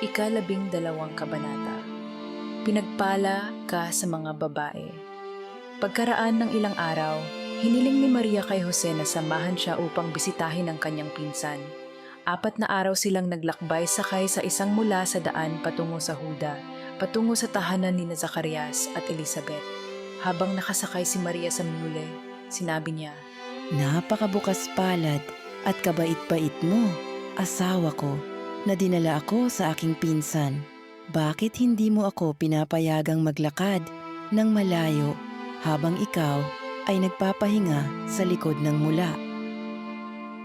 Ikalabing dalawang kabanata. Pinagpala ka sa mga babae. Pagkaraan ng ilang araw, hiniling ni Maria kay Jose na samahan siya upang bisitahin ang kanyang pinsan. Apat na araw silang naglakbay sakay sa isang mula sa daan patungo sa Huda, patungo sa tahanan ni na Zacarias at Elizabeth. Habang nakasakay si Maria sa mule, sinabi niya, Napakabukas palad at kabait-bait mo, asawa ko, na dinala ako sa aking pinsan. Bakit hindi mo ako pinapayagang maglakad ng malayo habang ikaw ay nagpapahinga sa likod ng mula?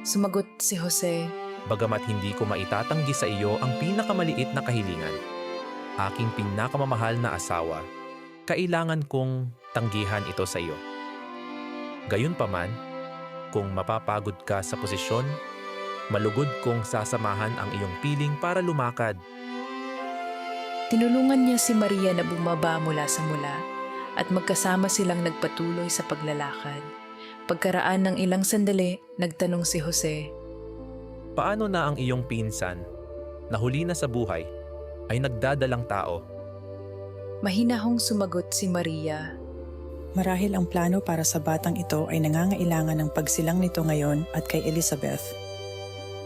Sumagot si Jose, Bagamat hindi ko maitatanggi sa iyo ang pinakamaliit na kahilingan, aking pinakamamahal na asawa, kailangan kong tanggihan ito sa iyo. Gayunpaman, kung mapapagod ka sa posisyon, malugod kong sasamahan ang iyong piling para lumakad. Tinulungan niya si Maria na bumaba mula sa mula at magkasama silang nagpatuloy sa paglalakad. Pagkaraan ng ilang sandali, nagtanong si Jose, Paano na ang iyong pinsan, na huli na sa buhay, ay nagdadalang tao? mahinahong sumagot si Maria. Marahil ang plano para sa batang ito ay nangangailangan ng pagsilang nito ngayon at kay Elizabeth.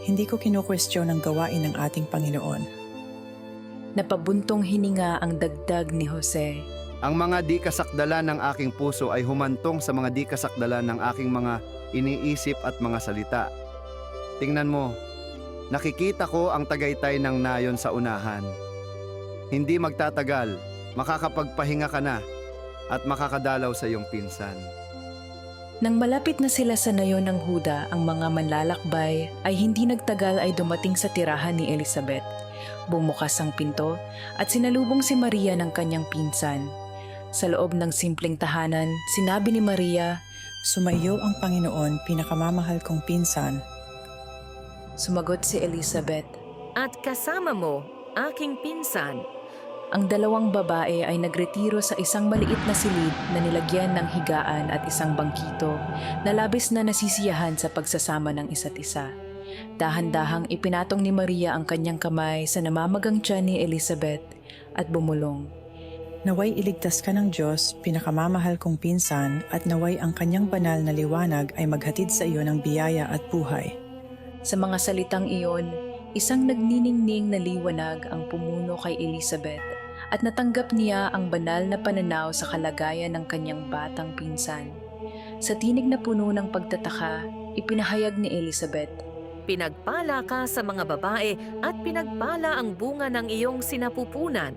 Hindi ko kinukwestiyon ang gawain ng ating Panginoon. Napabuntong hininga ang dagdag ni Jose. Ang mga di kasakdala ng aking puso ay humantong sa mga di kasakdala ng aking mga iniisip at mga salita. Tingnan mo, nakikita ko ang tagaytay ng nayon sa unahan. Hindi magtatagal, makakapagpahinga ka na at makakadalaw sa iyong pinsan. Nang malapit na sila sa nayon ng Huda, ang mga manlalakbay ay hindi nagtagal ay dumating sa tirahan ni Elizabeth. Bumukas ang pinto at sinalubong si Maria ng kanyang pinsan. Sa loob ng simpleng tahanan, sinabi ni Maria, Sumaiyo ang Panginoon, pinakamamahal kong pinsan. sumagot si Elizabeth. At kasama mo, aking pinsan, Ang dalawang babae ay nagretiro sa isang maliit na silid na nilagyan ng higaan at isang bangkito na labis na nasisiyahan sa pagsasama ng isa't isa. Dahan-dahang ipinatong ni Maria ang kanyang kamay sa namamagang tiyan ni Elizabeth at bumulong. Naway iligtas ka ng Diyos, pinakamamahal kong pinsan, at naway ang kanyang banal na liwanag ay maghatid sa iyo ng biyaya at buhay. Sa mga salitang iyon, isang nagniningning na liwanag ang pumuno kay Elizabeth at natanggap niya ang banal na pananaw sa kalagayan ng kanyang batang pinsan. Sa tinig na puno ng pagtataka, ipinahayag ni Elizabeth, pinagpala ka sa mga babae at pinagpala ang bunga ng iyong sinapupunan.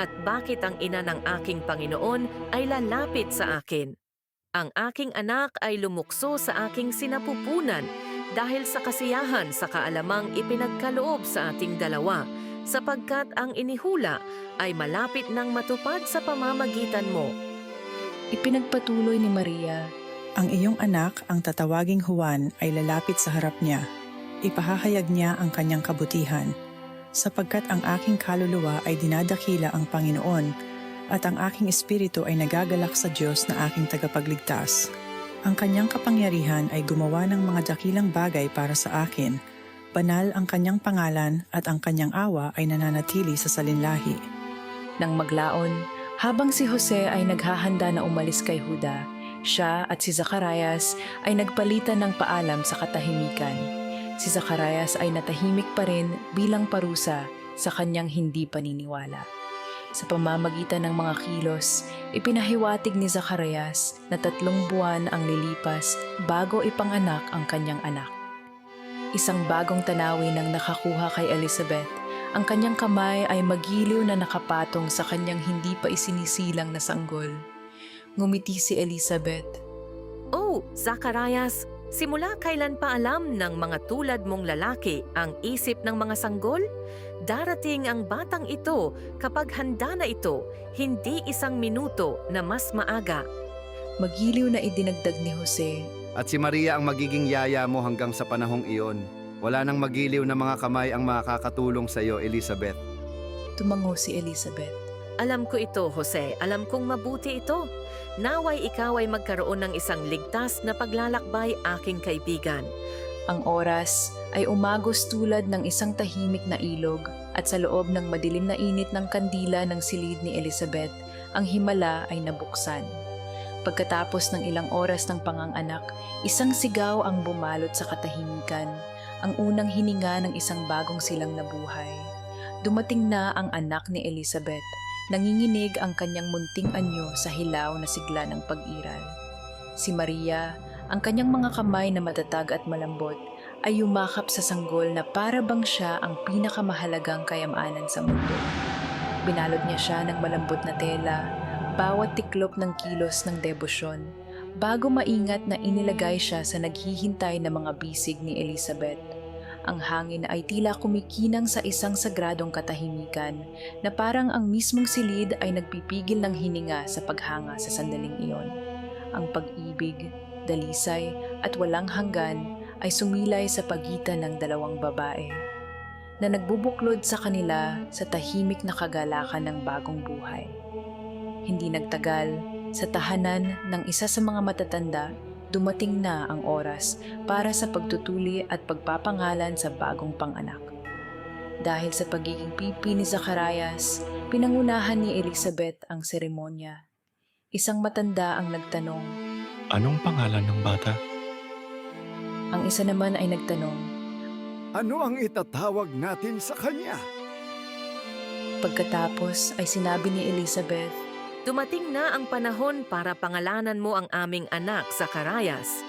At bakit ang ina ng aking Panginoon ay lalapit sa akin? Ang aking anak ay lumukso sa aking sinapupunan dahil sa kasiyahan sa kaalamang ipinagkaloob sa ating dalawa, sapagkat ang inihula ay malapit ng matupad sa pamamagitan mo. ipinagpatuloy ni Maria, Ang iyong anak, ang tatawaging Juan, ay lalapit sa harap niya. Ipahahayag niya ang kanyang kabutihan. Sapagkat ang aking kaluluwa ay dinadakila ang Panginoon at ang aking espiritu ay nagagalak sa Diyos na aking tagapagligtas. Ang kanyang kapangyarihan ay gumawa ng mga dakilang bagay para sa akin. Banal ang kanyang pangalan at ang kanyang awa ay nananatili sa salinlahi. Nang maglaon, habang si Jose ay naghahanda na umalis kay Huda, siya at si Zacarias ay nagpalitan ng paalam sa katahimikan. Si Zacarias ay natahimik pa rin bilang parusa sa kanyang hindi paniniwala. Sa pamamagitan ng mga kilos, ipinahiwatig ni Zacarias na tatlong buwan ang lilipas bago ipanganak ang kanyang anak. Isang bagong tanawin ang nakakuha kay Elizabeth ang kanyang kamay ay magiliw na nakapatong sa kanyang hindi pa isinisilang na sanggol. Ngumiti si Elizabeth. Oh, Zacharias, simula kailan pa alam ng mga tulad mong lalaki ang isip ng mga sanggol? Darating ang batang ito kapag handa na ito, hindi isang minuto na mas maaga. Magiliw na idinagdag ni Jose. At si Maria ang magiging yaya mo hanggang sa panahong iyon. Wala nang magiliw na mga kamay ang makakatulong sa iyo, Elizabeth. Tumango si Elizabeth. Alam ko ito, Jose. Alam kong mabuti ito. Naway ikaw ay magkaroon ng isang ligtas na paglalakbay aking kaibigan. Ang oras ay umagos tulad ng isang tahimik na ilog at sa loob ng madilim na init ng kandila ng silid ni Elizabeth, ang himala ay nabuksan. Pagkatapos ng ilang oras ng panganganak, isang sigaw ang bumalot sa katahimikan, ang unang hininga ng isang bagong silang na buhay. Dumating na ang anak ni Elizabeth, nanginginig ang kanyang munting anyo sa hilaw na sigla ng pag-iral. Si Maria, ang kanyang mga kamay na matatag at malambot, ay yumakap sa sanggol na para bang siya ang pinakamahalagang kayamanan sa mundo. Binalot niya siya ng malambot na tela, bawat tiklop ng kilos ng debosyon, bago maingat na inilagay siya sa naghihintay na mga bisig ni Elizabeth. Ang hangin ay tila kumikinang sa isang sagradong katahimikan na parang ang mismong silid ay nagpipigil ng hininga sa paghanga sa sandaling iyon. Ang pag-ibig, dalisay at walang hanggan ay sumilay sa pagitan ng dalawang babae na nagbubuklod sa kanila sa tahimik na kagalakan ng bagong buhay. Hindi nagtagal, sa tahanan ng isa sa mga matatanda, dumating na ang oras para sa pagtutuli at pagpapangalan sa bagong panganak. Dahil sa pagiging pipi ni Zacarias, pinangunahan ni Elizabeth ang seremonya. Isang matanda ang nagtanong, Anong pangalan ng bata? ang isa naman ay nagtanong, Ano ang itatawag natin sa kanya? Pagkatapos ay sinabi ni Elizabeth, Dumating na ang panahon para pangalanan mo ang aming anak sa Karayas.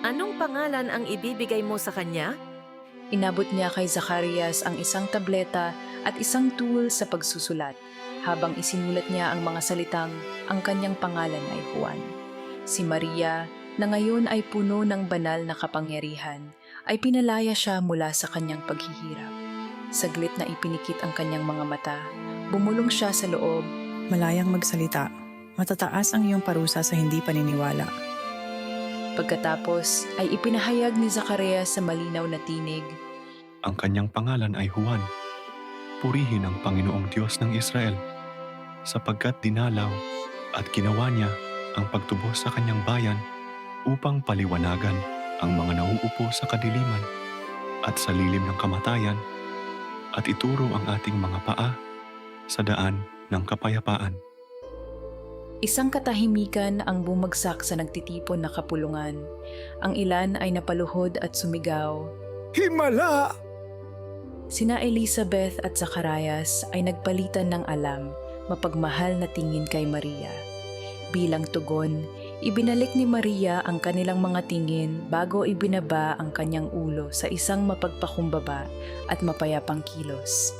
Anong pangalan ang ibibigay mo sa kanya? Inabot niya kay Zacarias ang isang tableta at isang tool sa pagsusulat habang isinulat niya ang mga salitang ang kanyang pangalan ay Juan. Si Maria, na ngayon ay puno ng banal na kapangyarihan, ay pinalaya siya mula sa kanyang paghihirap. Saglit na ipinikit ang kanyang mga mata, bumulong siya sa loob Malayang magsalita. Matataas ang iyong parusa sa hindi paniniwala. Pagkatapos ay ipinahayag ni Zacarias sa malinaw na tinig, Ang kanyang pangalan ay Juan. Purihin ang Panginoong Diyos ng Israel, sapagkat dinalaw at ginawa niya ang pagtubos sa kanyang bayan upang paliwanagan ang mga nauupo sa kadiliman at sa lilim ng kamatayan at ituro ang ating mga paa sa daan ng kapayapaan. Isang katahimikan ang bumagsak sa nagtitipon na kapulungan. Ang ilan ay napaluhod at sumigaw. Himala! Sina Elizabeth at Zacarias ay nagpalitan ng alam, mapagmahal na tingin kay Maria. Bilang tugon, ibinalik ni Maria ang kanilang mga tingin bago ibinaba ang kanyang ulo sa isang mapagpakumbaba at mapayapang kilos.